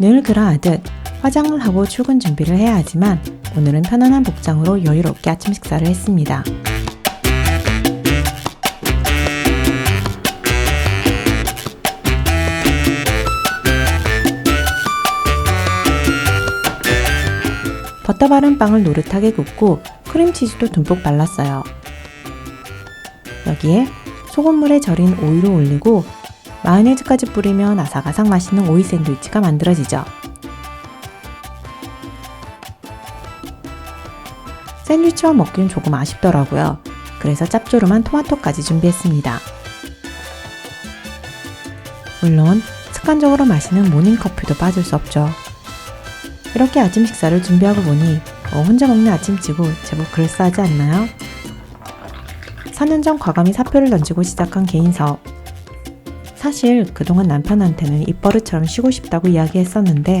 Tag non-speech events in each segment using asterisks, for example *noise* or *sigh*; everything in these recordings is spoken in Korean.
늘 그러하듯 화장을 하고 출근 준비를 해야 하지만 오늘은 편안한 복장으로 여유롭게 아침 식사를 했습니다. 버터 바른 빵을 노릇하게 굽고 크림치즈도 듬뿍 발랐어요. 여기에 소금물에 절인 오이를 올리고 마요네즈까지 뿌리면 아삭아삭 맛있는 오이 샌드위치가 만들어지죠. 샌드위치만 먹기는 조금 아쉽더라고요. 그래서 짭조름한 토마토까지 준비했습니다. 물론 습관적으로 마시는 모닝커피도 빠질 수 없죠. 이렇게 아침 식사를 준비하고 보니 어, 혼자 먹는 아침치고 제법 그럴싸하지 않나요? 4년 전 과감히 사표를 던지고 시작한 개인 사업. 사실 그동안 남편한테는 입버릇처럼 쉬고 싶다고 이야기했었는데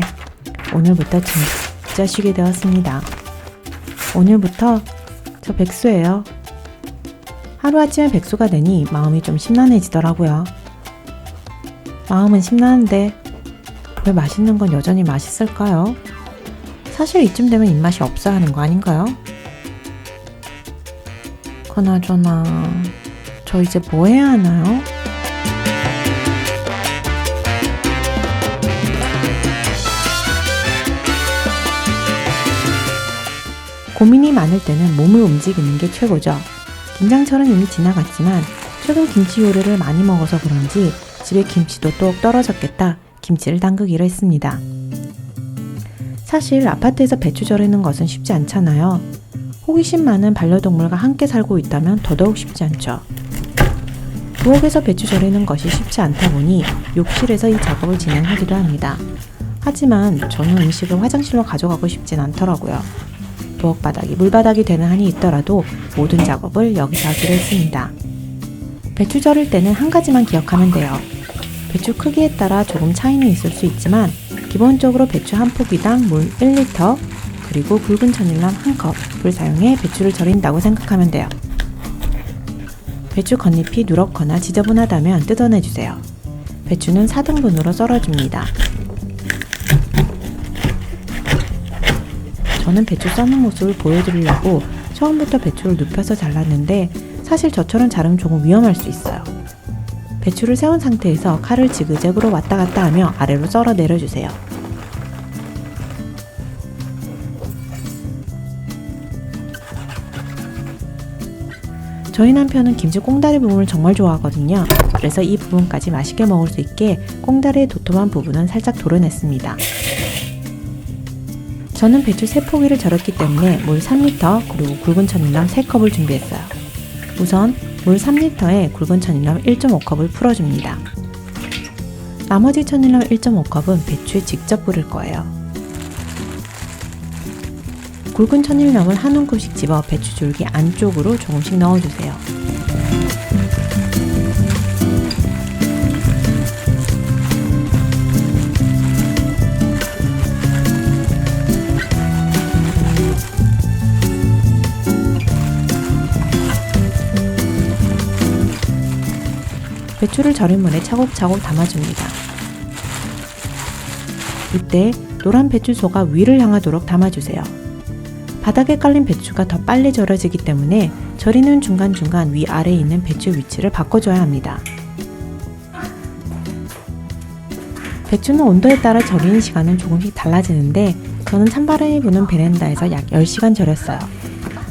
오늘부터 진짜 쉬게 되었습니다. 오늘부터 저 백수예요. 하루아침에 백수가 되니 마음이 좀 심란해지더라고요. 마음은 심란한데 왜 맛있는 건 여전히 맛있을까요? 사실 이쯤 되면 입맛이 없어야 하는 거 아닌가요? 그나저나 저 이제 뭐 해야 하나요? 고민이 많을 때는 몸을 움직이는 게 최고죠. 김장철은 이미 지나갔지만 최근 김치 요리를 많이 먹어서 그런지 집에 김치도 뚝 떨어졌겠다 김치를 담그기로 했습니다. 사실 아파트에서 배추 절이는 것은 쉽지 않잖아요. 호기심 많은 반려동물과 함께 살고 있다면 더더욱 쉽지 않죠. 부엌에서 배추 절이는 것이 쉽지 않다 보니 욕실에서 이 작업을 진행하기도 합니다. 하지만 저는 음식을 화장실로 가져가고 싶진 않더라고요. 부엌 바닥이 물바닥이 되는 한이 있더라도 모든 작업을 여기서 하기로 했습니다. 배추 절일 때는 한 가지만 기억하면 돼요. 배추 크기에 따라 조금 차이는 있을 수 있지만 기본적으로 배추 한 포기당 물 1리터 그리고 굵은 천일염 한 컵을 사용해 배추를 절인다고 생각하면 돼요. 배추 겉잎이 누렇거나 지저분하다면 뜯어내주세요. 배추는 4등분으로 썰어줍니다. 저는 배추 써는 모습을 보여드리려고 처음부터 배추를 눕혀서 잘랐는데 사실 저처럼 자르면 조금 위험할 수 있어요. 배추를 세운 상태에서 칼을 지그재그로 왔다 갔다 하며 아래로 썰어 내려주세요. 저희 남편은 김치 꽁다리 부분을 정말 좋아하거든요. 그래서 이 부분까지 맛있게 먹을 수 있게 꽁다리의 도톰한 부분은 살짝 도려냈습니다. 저는 배추 3포기를 절였기 때문에 물 3리터 그리고 굵은 천일염 3컵을 준비했어요. 우선 물 3리터에 굵은 천일염 1.5컵을 풀어줍니다. 나머지 천일염 1.5컵은 배추에 직접 뿌릴 거예요. 굵은 천일염을 한 움큼씩 집어 배추 줄기 안쪽으로 조금씩 넣어주세요. 배추를 절인 물에 차곡차곡 담아줍니다. 이때 노란 배추소가 위를 향하도록 담아주세요. 바닥에 깔린 배추가 더 빨리 절여지기 때문에 절이는 중간중간 위아래에 있는 배추 위치를 바꿔줘야 합니다. 배추는 온도에 따라 절이는 시간은 조금씩 달라지는데 저는 찬바람이 부는 베란다에서 약 10시간 절였어요.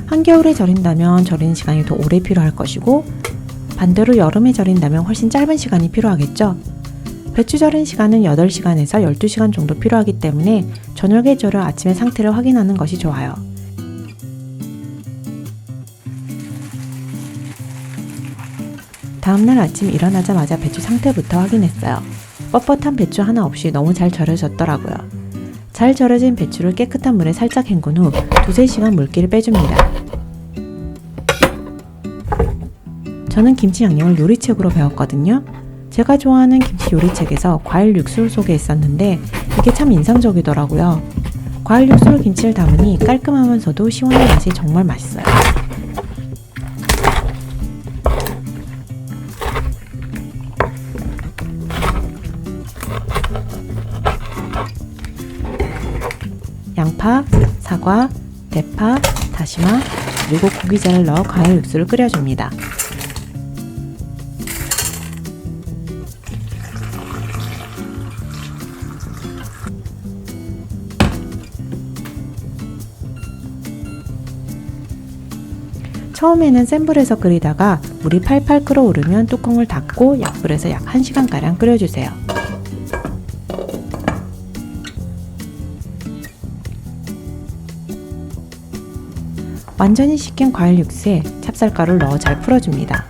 한겨울에 절인다면 절이는 시간이 더 오래 필요할 것이고 반대로 여름에 절인다면 훨씬 짧은 시간이 필요하겠죠. 배추 절인 시간은 8시간에서 12시간 정도 필요하기 때문에 저녁에 절여 아침에 상태를 확인하는 것이 좋아요. 다음날 아침 일어나자마자 배추 상태부터 확인했어요. 뻣뻣한 배추 하나 없이 너무 잘 절여졌더라고요. 잘 절여진 배추를 깨끗한 물에 살짝 헹군 후 두세 시간 물기를 빼줍니다. 저는 김치 양념을 요리책으로 배웠거든요. 제가 좋아하는 김치 요리책에서 과일 육수를 소개했었는데 이게 참 인상적이더라고요. 과일 육수로 김치를 담으니 깔끔하면서도 시원한 맛이 정말 맛있어요. 양파, 사과, 대파, 다시마, 그리고 고기자를 넣어 과일 육수를 끓여줍니다. 처음에는 센 불에서 끓이다가 물이 팔팔 끓어오르면 뚜껑을 닫고 약불에서 약 1시간가량 끓여주세요. 완전히 식힌 과일 육수에 찹쌀가루를 넣어 잘 풀어줍니다.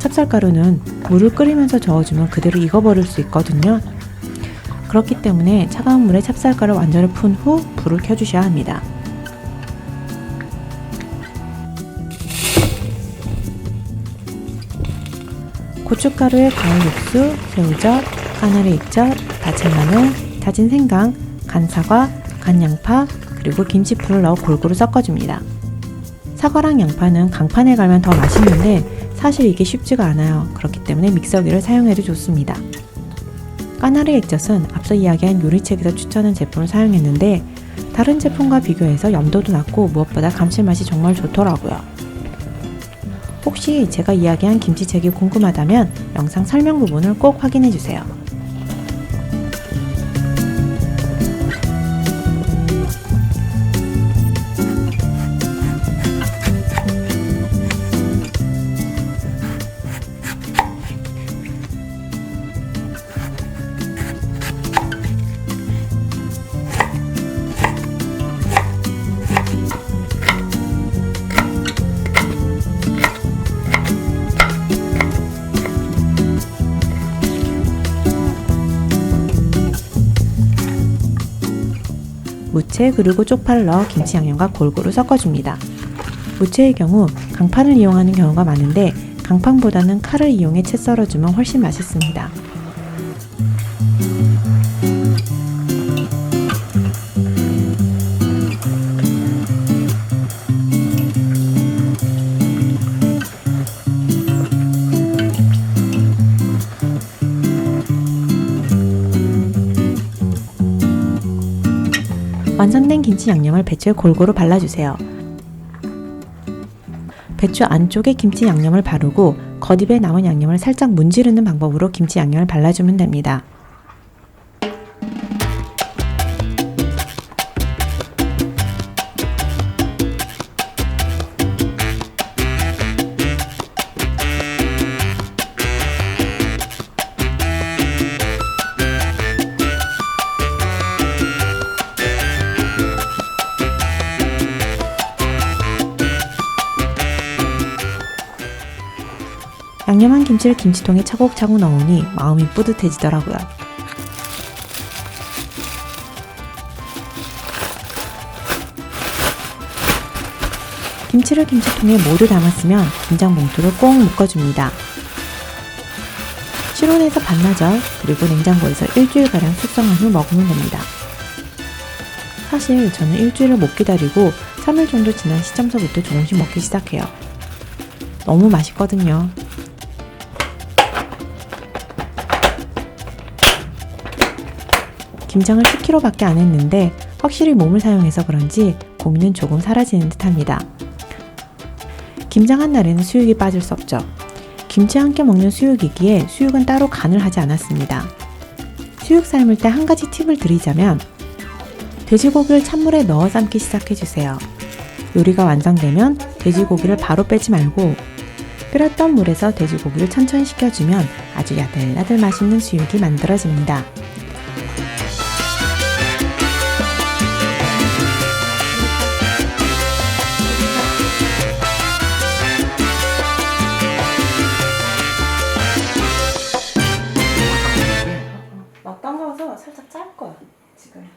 찹쌀가루는 물을 끓이면서 저어주면 그대로 익어버릴 수 있거든요. 그렇기 때문에 차가운 물에 찹쌀가루 완전히 푼 후 불을 켜주셔야 합니다. 고춧가루에 과일 육수, 새우젓, 까나리 액젓, 다진 마늘, 다진 생강, 간 사과, 간 양파, 그리고 김치풀을 넣어 골고루 섞어줍니다. 사과랑 양파는 강판에 갈면 더 맛있는데 사실 이게 쉽지가 않아요. 그렇기 때문에 믹서기를 사용해도 좋습니다. 까나리 액젓은 앞서 이야기한 요리책에서 추천한 제품을 사용했는데 다른 제품과 비교해서 염도도 낮고 무엇보다 감칠맛이 정말 좋더라고요. 혹시 제가 이야기한 김치책이 궁금하다면 영상 설명 부분을 꼭 확인해 주세요. 무채 그리고 쪽파를 넣어 김치 양념과 골고루 섞어줍니다. 무채의 경우 강판을 이용하는 경우가 많은데 강판보다는 칼을 이용해 채 썰어주면 훨씬 맛있습니다. 완성된 김치 양념을 배추에 골고루 발라주세요. 배추 안쪽에 김치 양념을 바르고 겉입에 남은 양념을 살짝 문지르는 방법으로 김치 양념을 발라주면 됩니다. 양념한 김치를 김치통에 차곡차곡 넣으니 마음이 뿌듯해지더라고요. 김치를 김치통에 모두 담았으면 김장 봉투를 꼭 묶어줍니다. 실온에서 반나절 그리고 냉장고에서 일주일가량 숙성한 후 먹으면 됩니다. 사실 저는 일주일을 못 기다리고 3일 정도 지난 시점서부터 조금씩 먹기 시작해요. 너무 맛있거든요. 김장을 10kg밖에 안 했는데 확실히 몸을 사용해서 그런지 고민은 조금 사라지는 듯 합니다. 김장한 날에는 수육이 빠질 수 없죠. 김치와 함께 먹는 수육이기에 수육은 따로 간을 하지 않았습니다. 수육 삶을 때 한 가지 팁을 드리자면 돼지고기를 찬물에 넣어 삶기 시작해주세요. 요리가 완성되면 돼지고기를 바로 빼지 말고 끓였던 물에서 돼지고기를 천천히 식혀주면 아주 야들야들 맛있는 수육이 만들어집니다. 담가서 살짝 짤 거야 지금.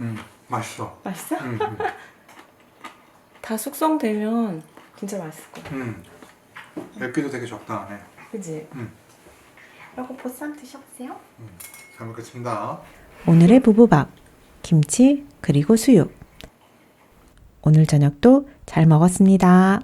음, 맛있어. 맛있어? 음, *laughs* 다 숙성되면 진짜 맛있을 거야. 음. 맵기도 되게 적당하네. 그지? 음. 그리고 보쌈 드셔보세요. 잘 먹겠습니다. 오늘의 부부밥, 김치, 그리고 수육. 오늘 저녁도 잘 먹었습니다.